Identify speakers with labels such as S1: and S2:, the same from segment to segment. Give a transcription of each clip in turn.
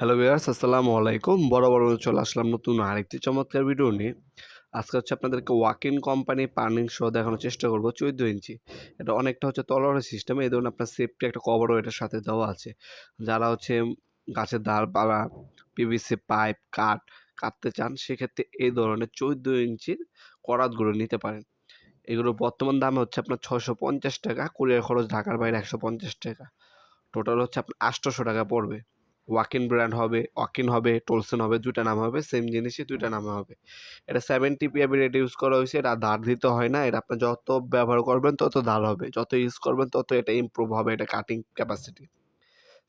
S1: Hello viewers আসসালামু আলাইকুম। বড় বড় চলে আসলাম নতুন আরেকটি চমৎকার ভিডিও নিয়ে। আজকে হচ্ছে আপনাদেরকে ওয়াক ইন কোম্পানি পার্নিং শো দেখানোর চেষ্টা করব চোদ্দ ইঞ্চি। এটা অনেকটা হচ্ছে তলোয়ারের সিস্টেম এই ধরুন আপনার সেফটি একটা কভারও এটার সাথে দেওয়া আছে। যারা হচ্ছে গাছের বা পিভিসি পাইপ কাঠ কাটতে চান, সেক্ষেত্রে এই ধরনের চোদ্দ ইঞ্চির করাতগুলো নিতে পারেন। এগুলো বর্তমান দামে হচ্ছে আপনার ছশো পঞ্চাশ টাকা। কুরিয়ার খরচ ঢাকার বাইরে একশো পঞ্চাশ টাকা। টোটাল হচ্ছে আপনার আটশোশো টাকা পড়বে। ওয়াকিন ব্র্যান্ড হবে ওয়াকিন হবে টোলসেন হবে দুইটা নাম হবে সেম জিনিসই দুইটা নামে হবে। এটা সেভেন্টি পিএবি রেট ইউজ করা হয়েছে এটা ধার দিতে হয় না এটা আপনি যত ব্যবহার করবেন তত ধার হবে যত ইউজ করবেন তত এটা ইমপ্রুভ হবে এটা কাটিং ক্যাপাসিটি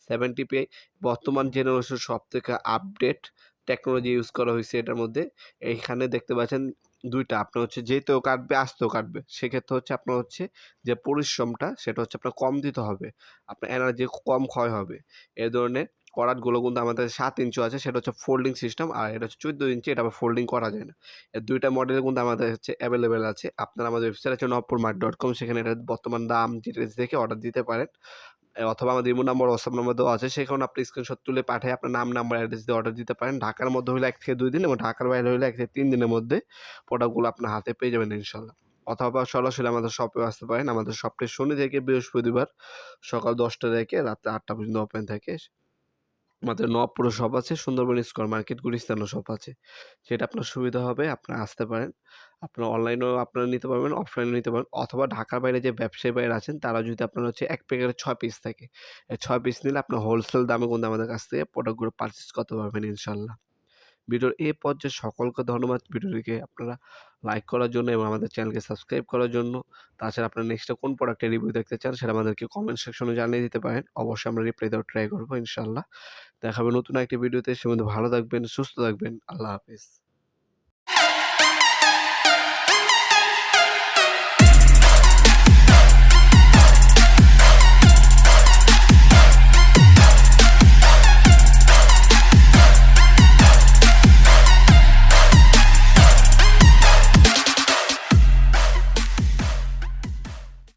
S1: সেভেন্টি পিআই বর্তমান জেনারেশন সব থেকে আপডেট টেকনোলজি ইউজ করা হয়েছে এটার মধ্যে। এইখানে দেখতে পাচ্ছেন দুইটা আপনার হচ্ছে যেতেও কাটবে আসতেও কাটবে। সেক্ষেত্রে হচ্ছে আপনার হচ্ছে যে পরিশ্রমটা সেটা হচ্ছে আপনার কম দিতে হবে আপনার এনার্জি কম ক্ষয় হবে। এ ধরনের করাতগুলো কিন্তু আমাদের সাত ইঞ্চি আছে, সেটা হচ্ছে ফোল্ডিং সিস্টেম আর এটা হচ্ছে চোদ্দ ইঞ্চি, এটা আবার ফোল্ডিং করা যায় না। এর দুইটা মডেল কিন্তু আমাদের হচ্ছে অ্যাভেলেবেল আছে। আপনারা আমাদের ওয়েবসাইট আছে নবপুর মার্ট ডট কম সেখানে এটা বর্তমান দাম ডিটেলস দেখে অর্ডার দিতে পারেন। অথবা আমাদের ইমো নাম্বার হোয়াটসঅ্যাপ নাম্বার দেওয়া আছে সেখানে আপনি স্ক্রিনশট তুলে পাঠিয়ে আপনার নাম নাম্বার অ্যাড্রেস দিয়ে অর্ডার দিতে পারেন। ঢাকার মধ্যে হলে এক থেকে দুই দিন এবং ঢাকার বাইরে হলে এক থেকে তিন দিনের মধ্যে প্রোডাক্টগুলো আপনার হাতে পেয়ে যাবেন ইনশাল্লাহ। অথবা সরাসরি আমাদের শপে আসতে পারেন। আমাদের শপটি শনি থেকে বৃহস্পতিবার সকাল দশটা থেকে রাত্রে আটটা পর্যন্ত ওপেন থাকে। আমাদের নবপুর শপ আছে, সুন্দরবন স্কোয়ার মার্কেট গুলিস্তানও শপ আছে। সেটা আপনার সুবিধা হবে, আপনারা আসতে পারেন। আপনার অনলাইনেও আপনারা নিতে পারবেন অফলাইনেও নিতে পারবেন। অথবা ঢাকার বাইরে যে ব্যবসায়ী বাইরে আছেন, তারা যদি আপনার হচ্ছে এক প্যাকেটে ছয় পিস থাকে। ছয় পিস নিলে আপনার হোলসেল দামে কিন্তু আমাদের কাছ থেকে প্রোডাক্টগুলো পারচেস করতে পারবেন ইনশাল্লাহ। ভিডিওর এ পর্যায়ে সকলকে ধন্যবাদ। ভিডিওটিকে আপনারা লাইক করার জন্য এবং আমাদের চ্যানেলকে সাবস্ক্রাইব করার জন্য। তাছাড়া আপনারা নেক্সটে কোন প্রোডাক্টের রিভিউ দেখতে চান সেটা আমাদেরকে কমেন্ট সেকশনে জানিয়ে দিতে পারেন। অবশ্যই আমরা রিপ্লাই দেওয়ার ট্রাই করব ইনশাল্লাহ দেখাবে নতুন একটি ভিডিওতে সে মধ্যে ভালো থাকবেন, সুস্থ থাকবেন। আল্লাহ হাফিজ।